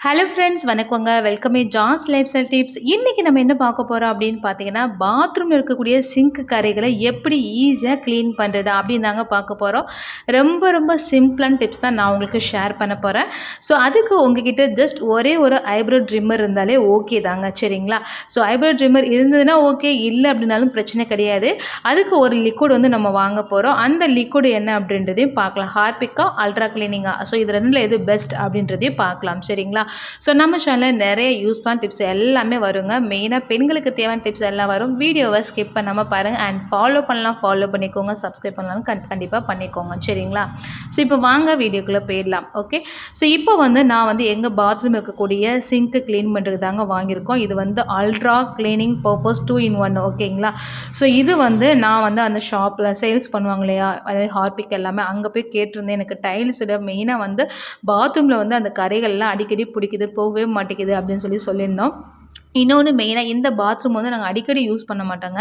Hello friends வணக்கங்க. Welcome இ ஜாஸ் life style tips இன்றைக்கி நம்ம என்ன பார்க்க போகிறோம் அப்படின்னு பார்த்தீங்கன்னா பாத்ரூமில் இருக்கக்கூடிய சிங்க் கரைகளை எப்படி ஈஸியாக க்ளீன் பண்ணுறது அப்படின்னு தாங்க பார்க்க போகிறோம் ரொம்ப ரொம்ப சிம்பிளான டிப்ஸ் தான் நான் உங்களுக்கு ஷேர் பண்ண போகிறேன் ஸோ அதுக்கு உங்ககிட்ட ஜஸ்ட் ஒரே ஒரு ஐப்ரோ ட்ரிம்மர் இருந்தாலே ஓகே தாங்க சரிங்களா? ஸோ ஐப்ரோ ட்ரிம்மர் இருந்ததுன்னா ஓகே இல்லை அப்படின்னாலும் பிரச்சனை கிடையாது. அதுக்கு ஒரு லிக்விட் வந்து நம்ம வாங்க போகிறோம் அந்த லிக்விட் என்ன அப்படின்றதையும் பார்க்கலாம். ஹார்பிக்கா அல்ட்ரா கிளீனிங்கா ஸோ இது ரெண்டில் எது பெஸ்ட் அப்படின்றதையும் பார்க்கலாம் சரிங்களா? ஸோ நம்ம சேனலில் நிறைய யூஸ் பண்ண டிப்ஸ் எல்லாமே வருங்க. மெயினாக பெண்களுக்கு தேவையான டிப்ஸ் எல்லாம் வரும். வீடியோவை ஸ்கிப் பண்ணாமல் பாருங்கள் அண்ட் ஃபாலோ பண்ணலாம் ஃபாலோ பண்ணிக்கோங்க. சப்ஸ்கிரைப் பண்ணலாம் கண் கண்டிப்பாக பண்ணிக்கோங்க. சரிங்களா? ஸோ இப்போ வாங்க வீடியோக்குள்ளே போயிடலாம். ஓகே ஸோ இப்போ வந்து நான் வந்து எங்கள் பாத்ரூம் இருக்கக்கூடிய சிங்க்கு க்ளீன் பண்ணுறது தாங்க வாங்கியிருக்கோம். இது வந்து ultra cleaning purpose two in one ஓகேங்களா ஸோ இது வந்து நான் வந்து அந்த ஷாப்பில் சேல்ஸ் பண்ணுவாங்க இல்லையா? அதாவது ஹார்பிக் எல்லாமே அங்கே போய் கேட்டிருந்தேன். எனக்கு டைல்ஸில் மெயினாக வந்து பாத்ரூமில் வந்து அந்த கரைகள்லாம் அடிக்கடி பிடிக்குது போகவே மாட்டேங்குது அப்படின்னு சொல்லி சொல்லியிருந்தோம். இன்னொன்று மெயினாக இந்த பாத்ரூம் வந்து நாங்கள் அடிக்கடி யூஸ் பண்ண மாட்டோங்க.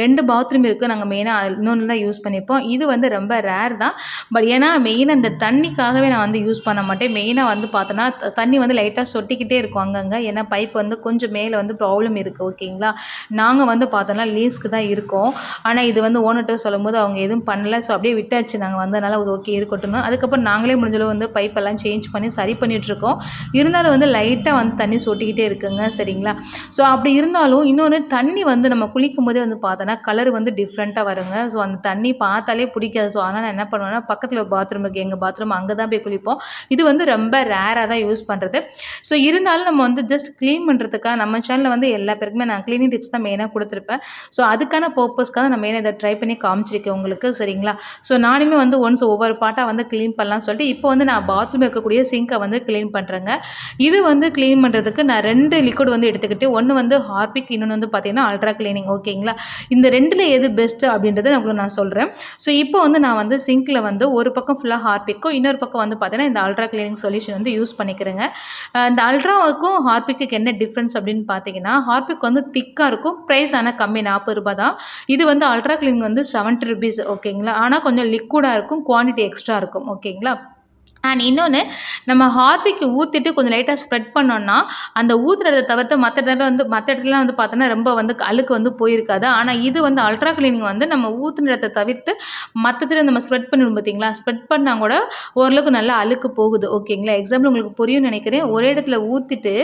ரெண்டு பாத்ரூம் இருக்குது நாங்கள் மெயினாக இன்னொன்று தான் யூஸ் பண்ணிப்போம். இது வந்து ரொம்ப ரேர் தான். பட் ஏன்னா மெயினாக இந்த தண்ணிக்காகவே நான் வந்து யூஸ் பண்ண மாட்டேன். மெயினாக வந்து பார்த்தோன்னா தண்ணி வந்து லைட்டாக சொட்டிக்கிட்டே இருக்கும் அங்கங்கே. ஏன்னா பைப் வந்து கொஞ்சம் மேலே வந்து ப்ராப்ளம் இருக்குது ஓகேங்களா நாங்கள் வந்து பார்த்தோன்னா லீஸ்க்கு தான் இருக்கோம். ஆனால் இது வந்து ஓனர்கிட்ட சொல்லும்போது அவங்க எதுவும் பண்ணல. ஸோ அப்படியே விட்டாச்சு. நாங்கள் வந்ததுனால அது ஓகே இருக்கட்டும் அதுக்கப்புறம் நாங்களே முடிஞ்சளவு வந்து பைப்பெல்லாம் சேஞ்ச் பண்ணி சரி பண்ணிகிட்ருக்கோம் இருந்தாலும் வந்து லைட்டாக வந்து தண்ணி சொட்டிக்கிட்டே இருக்குங்க சரிங்களா? ஸோ அப்படி இருந்தாலும் இன்னொன்று தண்ணி வந்து நம்ம குளிக்கும் போதே வந்து பார்த்தோன்னா கலர் வந்து டிஃப்ரெண்ட்டாக வருங்க. ஸோ அந்த தண்ணி பார்த்தாலே பிடிக்காது. ஸோ அதனால் என்ன பண்ணுவேன்னா பக்கத்தில் பாத்ரூம் இருக்குது எங்கள் பாத்ரூம் அங்கே தான் போய் குளிப்போம். இது வந்து ரொம்ப ரேராக தான் யூஸ் பண்ணுறது ஸோ இருந்தாலும் நம்ம வந்து ஜஸ்ட் க்ளீன் பண்ணுறதுக்காக நம்ம சேனலில் வந்து எல்லா பேருக்குமே நான் க்ளீனிங் டிப்ஸ் தான் மெயினாக கொடுத்துருப்பேன். ஸோ அதுக்கான பர்பஸ்க்காக நான் மெயினாக இதை ட்ரை பண்ணி காமிச்சிருக்கேன் உங்களுக்கு. சரிங்களா? ஸோ நானுமே வந்து ஒன்ஸ் ஒவ்வொரு பாட்டாக வந்து க்ளீன் பண்ணலாம் சொல்லிட்டு இப்போ வந்து நான் பாத்ரூம் இருக்கக்கூடிய சிங்கை வந்து க்ளீன் பண்ணுறேங்க இது வந்து க்ளீன் பண்ணுறதுக்கு நான் ரெண்டு லிக்விட் வந்து எடுத்துக்கிட்டு ஒன்று வந்து ஹார்பிக் இன்னொன்று வந்து பார்த்தீங்கன்னா அல்ட்ரா கிளீனிங் ஓகேங்களா இந்த ரெண்டில் எது பெஸ்ட்டு அப்படின்றத உங்களுக்கு நான் சொல்கிறேன் ஸோ இப்போ வந்து நான் வந்து சிங்கில் வந்து ஒரு பக்கம் ஃபுல்லாக ஹார்பிக்கும் இன்னொரு பக்கம் வந்து பார்த்தீங்கன்னா இந்த அல்ட்ரா கிளீனிங் சொல்யூஷன் வந்து யூஸ் பண்ணிக்கிறேங்க. இந்த அல்ட்ராவுக்கும் ஹார்பிக்கு என்ன டிஃப்ரென்ஸ் அப்படின்னு பார்த்தீங்கன்னா ஹார்பிக் வந்து திக்காக இருக்கும் ப்ரைஸ் ஆனால் கம்மி நாற்பது ரூபா தான். இது வந்து அல்ட்ரா கிளீனிங் வந்து செவன்ட்டி ருபீஸ் ஓகேங்களா ஆனால் கொஞ்சம் லிக்விடாக இருக்கும் குவான்டிட்டி எக்ஸ்ட்ரா இருக்கும் ஓகேங்களா அண்ட் இன்னொன்று நம்ம ஹார்பிக்கு ஊற்றிட்டு கொஞ்சம் லைட்டாக ஸ்ப்ரெட் பண்ணோன்னா அந்த ஊற்றுறத தவிர்த்து மற்ற இடத்துல வந்து மற்ற இடத்துலலாம் வந்து பார்த்தோன்னா ரொம்ப வந்து அழுக்கு வந்து போயிருக்காது. ஆனால் இது வந்து அல்ட்ரா கிளீனிங் வந்து நம்ம ஊற்றுனத்தை தவிர்த்து மற்றத்தில் நம்ம ஸ்ப்ரெட் பண்ணிவிடும் பார்த்தீங்களா? ஸ்ப்ரெட் பண்ணால் கூட ஓரளவுக்கு நல்லா அழுக்கு போகுது. ஓகேங்களா எக்ஸாம்பிள் உங்களுக்கு புரியும் நினைக்கிறேன். ஒரே இடத்துல ஊற்றிட்டு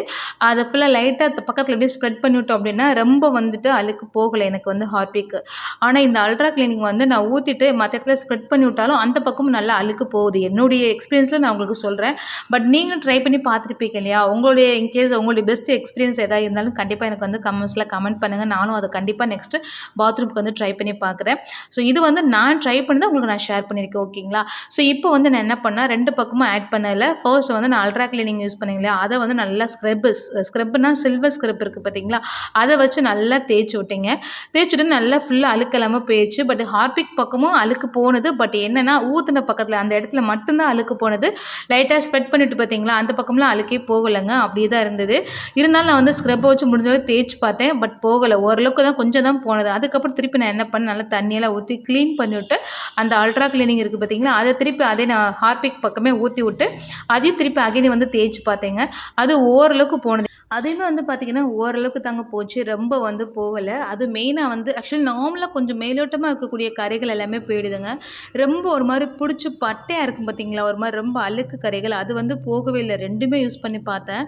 அதை ஃபுல்லாக லைட்டாக பக்கத்தில் அப்படியே ஸ்ப்ரெட் பண்ணிவிட்டோம் அப்படின்னா ரொம்ப வந்துட்டு அழுக்கு போகலை எனக்கு வந்து ஹார்பிக்கு ஆனால் இந்த அல்ட்ரா கிளீனிங் வந்து நான் ஊற்றிட்டு மற்ற இடத்துல ஸ்ப்ரெட் பண்ணி விட்டாலும் அந்த பக்கமும் நல்லா அழுக்கு போகுது. என்னுடைய எக்ஸ்பீரியன்ஸ் எக்ஸ்பீரியன்ஸில் நான் உங்களுக்கு சொல்கிறேன் பட் நீங்கள் ட்ரை பண்ணி பார்த்துருப்பீங்க இல்லையா? உங்களுடைய இன்கேஸ் உங்களுடைய பெஸ்ட் எக்ஸ்பீரியன்ஸ் எதாவது இருந்தாலும் கண்டிப்பாக எனக்கு வந்து கமெண்ட்ஸில் கமெண்ட் பண்ணுங்கள் நானும் அதை கண்டிப்பாக நெக்ஸ்ட்டு பாத்ரூம்க்கு வந்து ட்ரை பண்ணி பார்க்குறேன். ஸோ இது வந்து நான் ட்ரை பண்ணி தான் உங்களுக்கு நான் ஷேர் பண்ணியிருக்கேன் ஓகேங்களா ஸோ இப்போ வந்து நான் என்ன பண்ணேன்? ரெண்டு பக்கமும் ஆட் பண்ணல ஃபர்ஸ்ட் வந்து நான் அல்ட்ரா கிளீனிங் யூஸ் பண்ணீங்க இல்லையா? அதை வந்து நல்லா ஸ்க்ரப் ஸ்க்ரப்னா சில்வர் ஸ்க்ரப் இருக்குது பார்த்தீங்களா? அதை வச்சு நல்லா தேய்ச்சி விட்டீங்க. தேய்ச்சி விட்டு நல்லா ஃபுல்லாக அழுக்கலாமல் போயிடுச்சு பட் ஹார்பிக் பக்கமும் அழுக்கு போனது. பட் என்னென்னா ஊத்துன பக்கத்தில் அந்த இடத்துல மட்டும்தான் அழுக்கு போனது. போனது. லைட்டாக ஸ்ப்ரெட் பண்ணிட்டு பார்த்தீங்களா அந்த பக்கம்லாம் அழுக்கே போகலைங்க. அப்படியே தான் இருந்தது. இருந்தாலும் நான் வந்து ஸ்க்ரப்பை வச்சு முடிஞ்சளவு தேய்ச்சி பார்த்தேன் பட் போகலை. ஓரளவுக்கு தான் கொஞ்சம் தான் போனது. அதுக்கப்புறம் திருப்பி நான் என்ன பண்ணேன் நல்லா தண்ணியெல்லாம் ஊற்றி க்ளீன் பண்ணிவிட்டு அந்த அல்ட்ரா க்ளீனிங் இருக்குது பார்த்தீங்களா அதை திருப்பி அதே நான் ஹார்பிக் பக்கமே ஊற்றி விட்டு அதையும் திருப்பி அகைனி வந்து தேய்ச்சி பார்த்தேங்க. அது ஓரளவுக்கு போனது. அதுவுமே வந்து பார்த்திங்கன்னா ஓரளவுக்கு தாங்க போச்சு. ரொம்ப வந்து போகலை. அது மெயினாக வந்து ஆக்சுவலி நார்மலாக கொஞ்சம் மேலோட்டமாக இருக்கக்கூடிய கரைகள் எல்லாமே போயிடுதுங்க. ரொம்ப ஒரு மாதிரி பிடிச்சி பட்டையாக இருக்கும் பார்த்திங்களா ஒரு மாதிரி ரொம்ப அழுக்கு கரைகள் அது வந்து போகவே இல்லை. ரெண்டுமே யூஸ் பண்ணி பார்த்தேன்.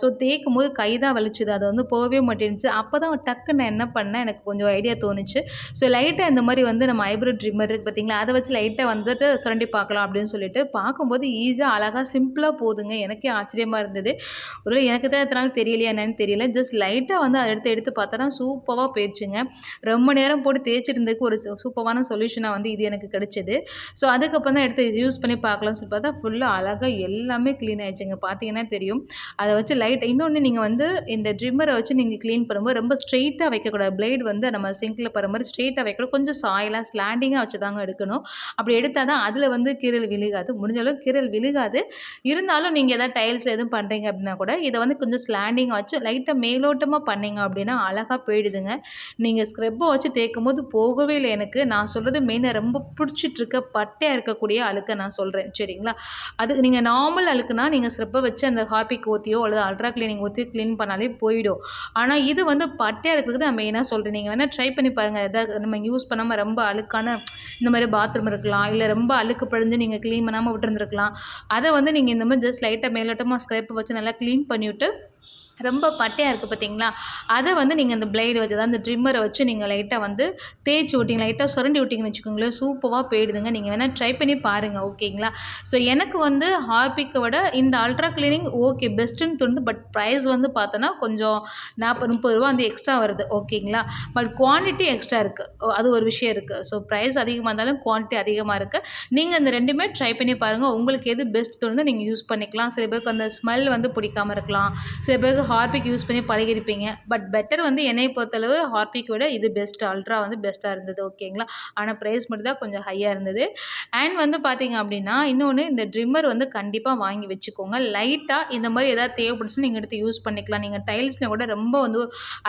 ஸோ தேய்க்கும் போது கை தான் வலிச்சுது. அது வந்து போகவே மாட்டேன்ச்சு அப்போ தான் டக்கு நான் என்ன பண்ணேன் எனக்கு கொஞ்சம் ஐடியா தோணுச்சு. ஸோ லைட்டாக இந்த மாதிரி வந்து நம்ம ஐப்ரோ ட்ரிம்மர் இருக்குது பார்த்திங்களா அதை வச்சு லைட்டாக வந்துட்டு சுரண்டி பார்க்கலாம் அப்படின்னு சொல்லிட்டு பார்க்கும்போது ஈஸியாக அழகாக சிம்பிளாக போதுங்க. எனக்கே ஆச்சரியமாக இருந்தது. ஒரு எனக்கு தான் எத்தனாலும் தெரியலையா என்னன்னு தெரியல. ஜஸ்ட் லைட்டாக வந்து அதை எடுத்து எடுத்து பார்த்தோன்னா சூப்பராக போயிடுச்சுங்க. ரொம்ப நேரம் போட்டு தேய்ச்சிருந்ததுக்கு ஒரு சூப்பரான சொல்யூஷனாக வந்து இது எனக்கு கிடச்சிது. ஸோ அதுக்கப்புறம் தான் எடுத்து யூஸ் பண்ணி பார்க்கலாம்னு சொல்லி பார்த்தா ஃபுல்லாக அழகாக எல்லாமே க்ளீன் ஆகிடுச்சுங்க பார்த்தீங்கன்னா தெரியும். அதை வச்சு லைட் இன்னொன்று நீங்கள் வந்து இந்த ட்ரிம்மரை வச்சு நீங்கள் க்ளீன் பண்ணும்போது ரொம்ப ஸ்ட்ரெயிட்டாக வைக்கக்கூடாது. பிளேட் வந்து நம்ம சிங்கில் போகிற மாதிரி ஸ்ட்ரெயிட்டாக வைக்கணும் கொஞ்சம் சாயலாக ஸ்லாண்டிங்காக வச்சு தாங்க எடுக்கணும். அப்படி எடுத்தால் தான் அதில் வந்து கீரல் விழுகாது. முடிஞ்ச கீரல் விழுகாது. இருந்தாலும் நீங்கள் எதாவது டைல்ஸ் எதுவும் பண்ணுறீங்க அப்படின்னா கூட இதை வந்து கொஞ்சம் ஸ்லாண்டிங்காக வச்சு லைட்டாக மேலோட்டமாக பண்ணிங்க அப்படின்னா அழகாக போயிடுதுங்க. நீங்கள் ஸ்க்ரப்பை வச்சு தேய்க்கும் போது போகவே இல்லை எனக்கு. நான் சொல்கிறது மெயினாக ரொம்ப பிடிச்சிட்ருக்க பட்டையாக இருக்கக்கூடிய அழுக்க நான் சொல்கிறேன் சரிங்களா? சரிங்களா? அதுக்கு நீங்கள் நார்மல் அழுக்குனா நீங்கள் ஸ்க்ரப்பை வச்சு அந்த ஹார்பிக் ஊற்றியோ அல்லது அல்ட்ரா கிளீனிங் ஊற்றி க்ளீன் பண்ணாலே போயிடும். ஆனால் இது வந்து பட்டையாக இருக்கிறது நான் மெயினாக சொல்கிறேன் நீங்கள் வேணால் ட்ரை பண்ணி பாருங்கள் எதாவது நம்ம யூஸ் பண்ணாமல் ரொம்ப அழுக்கான இந்த மாதிரி பாத்ரூம் இருக்கலாம். இல்லை ரொம்ப அழுக்கு படிஞ்சு நீங்கள் க்ளீன் பண்ணாமல் விட்டுருந்துருக்கலாம். அதை வந்து நீங்கள் இந்த மாதிரி ஜஸ்ட் லைட்டாக மேலோட்டமாக ஸ்க்ரப்பை வச்சு நல்லா க்ளீன் பண்ணிவிட்டு ரொம்ப பட்டையாக இருக்குது பார்த்தீங்களா அதை வந்து நீங்கள் இந்த பிளேடு வச்சு அதாவது அந்த ட்ரிம்மரை வச்சு நீங்கள் லைட்டாக வந்து தேய்ச்சி விட்டிங்க லைட்டாக சுரண்டி விட்டிங்கன்னு வச்சுக்கோங்களேன் சூப்பராக போயிடுதுங்க. நீங்கள் வேணால் ட்ரை பண்ணி பாருங்கள் ஓகேங்களா? ஸோ எனக்கு வந்து ஹார்பிக்கை விட இந்த அல்ட்ரா கிளீனிங் ஓகே பெஸ்ட்டுன்னு தோணுது. பட் ப்ரைஸ் வந்து பார்த்தோன்னா கொஞ்சம் நாற்பது முப்பது ரூபா வந்து எக்ஸ்ட்ரா வருது ஓகேங்களா? பட் குவான்டிட்டி எக்ஸ்ட்ரா இருக்குது அது ஒரு விஷயம் இருக்குது ஸோ ப்ரைஸ் அதிகமாக இருந்தாலும் குவான்டிட்டி அதிகமாக இருக்குது நீங்கள் இந்த ரெண்டுமே ட்ரை பண்ணி பாருங்கள் உங்களுக்கு எது பெஸ்ட் தோணுதோ நீங்கள் யூஸ் பண்ணிக்கலாம். சில பேருக்கு அந்த ஸ்மெல் வந்து பிடிக்காம இருக்கலாம். சில பேருக்கு ஹார்பிக் யூஸ் பண்ணி பழகிருப்பீங்க. பட் பெட்டர் வந்து என்னை பொறுத்தளவு ஹார்பிக் விட இது பெஸ்ட் அல்ட்ரா வந்து பெஸ்ட்டாக இருந்தது ஓகேங்களா ஆனால் ப்ரைஸ் மட்டும் தான் கொஞ்சம் ஹையாக இருந்தது. அண்ட் வந்து பார்த்தீங்க அப்படின்னா இன்னொன்று இந்த ட்ரிம்மர் வந்து கண்டிப்பாக வாங்கி வச்சுக்கோங்க. லைட்டாக இந்த மாதிரி எதாவது தேவைப்படுச்சுன்னு நீங்கள் எடுத்து யூஸ் பண்ணிக்கலாம். நீங்கள் டைல்ஸில் கூட ரொம்ப வந்து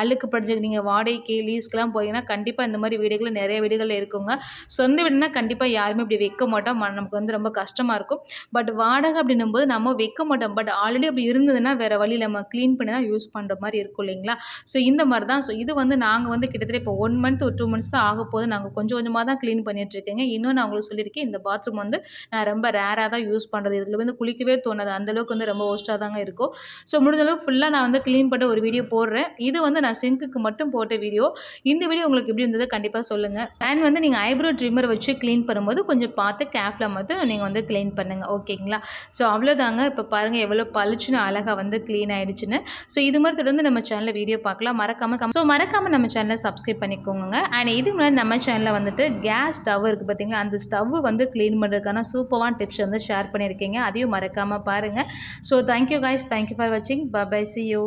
அழுக்கு படிச்சு நீங்கள் வாடகைக்கு லீஸ்க்கெலாம் போயிங்கன்னா கண்டிப்பாக இந்த மாதிரி வீடுகளில் நிறைய வீடுகளில் இருக்குங்க. சொந்த வீடுனா கண்டிப்பாக யாருமே இப்படி வைக்க மாட்டோம். நமக்கு வந்து ரொம்ப கஷ்டமாக இருக்கும். பட் வாடகை அப்படின்னும் போது நம்ம வைக்க மாட்டோம். பட் ஆல்ரெடி அப்படி இருந்ததுன்னா வேறு வழி நம்ம க்ளீன் பண்ணி தான் யூஸ் பண்ணுற மாதிரி இருக்கும் இல்லைங்களா? ஸோ இந்த மாதிரி தான். ஸோ இது வந்து நாங்கள் வந்து கிட்டத்தட்ட இப்போ ஒன் மந்த் ஒரு டூ மந்த்ஸ் தான் ஆக போது நாங்கள் கொஞ்சம் கொஞ்சமாக தான் க்ளீன் பண்ணிகிட்ருக்கேங்க இன்னும் நான் உங்களுக்கு சொல்லியிருக்கேன் இந்த பாத்ரூம் வந்து நான் ரொம்ப ரேராக தான் யூஸ் பண்ணுறது இதில் வந்து குளிக்கவே தோணாது. அந்தளவுக்கு வந்து ரொம்ப ஒஸ்ட்டாக தாங்க இருக்கும். ஸோ முடிஞ்சளவு ஃபுல்லாக நான் வந்து க்ளீன் பண்ண ஒரு வீடியோ போடுறேன். இது வந்து நான் சிங்க்குக்கு மட்டும் போட்ட வீடியோ இந்த வீடியோ உங்களுக்கு எப்படி இருந்தது கண்டிப்பாக சொல்லுங்கள் அண்ட் வந்து நீங்கள் ஐப்ரோ ட்ரிம்மர் வச்சு க்ளீன் பண்ணும்போது கொஞ்சம் பார்த்து கேஃபில் மட்டும் நீங்கள் வந்து க்ளீன் பண்ணுங்கள் ஓகேங்களா ஸோ அவ்வளோதாங்க இப்போ பாருங்கள் எவ்வளோ பளிச்சுன்னு அழகாக வந்து க்ளீன் ஆகிடுச்சுன்னு ஸோ இது மாதிரி தொடர்ந்து நம்ம சேனலில் வீடியோ பார்க்கலாம். மறக்காமல் ஸோ மறக்காமல் நம்ம சேனலை சப்ஸ்கிரைப் பண்ணிக்கோங்க அண்ட் இதுக்கு முன்னாடி நம்ம சேனலில் வந்துட்டு கேஸ் ஸ்டவ் இருக்குது பார்த்தீங்களா அந்த ஸ்டவ் வந்து க்ளீன் பண்ணுறதுக்கான சூப்பரான டிப்ஸ் வந்து ஷேர் பண்ணியிருக்கீங்க. அதையும் மறக்காமல் பாருங்கள் so thank you guys thank you for வாட்சிங் பை சி யூ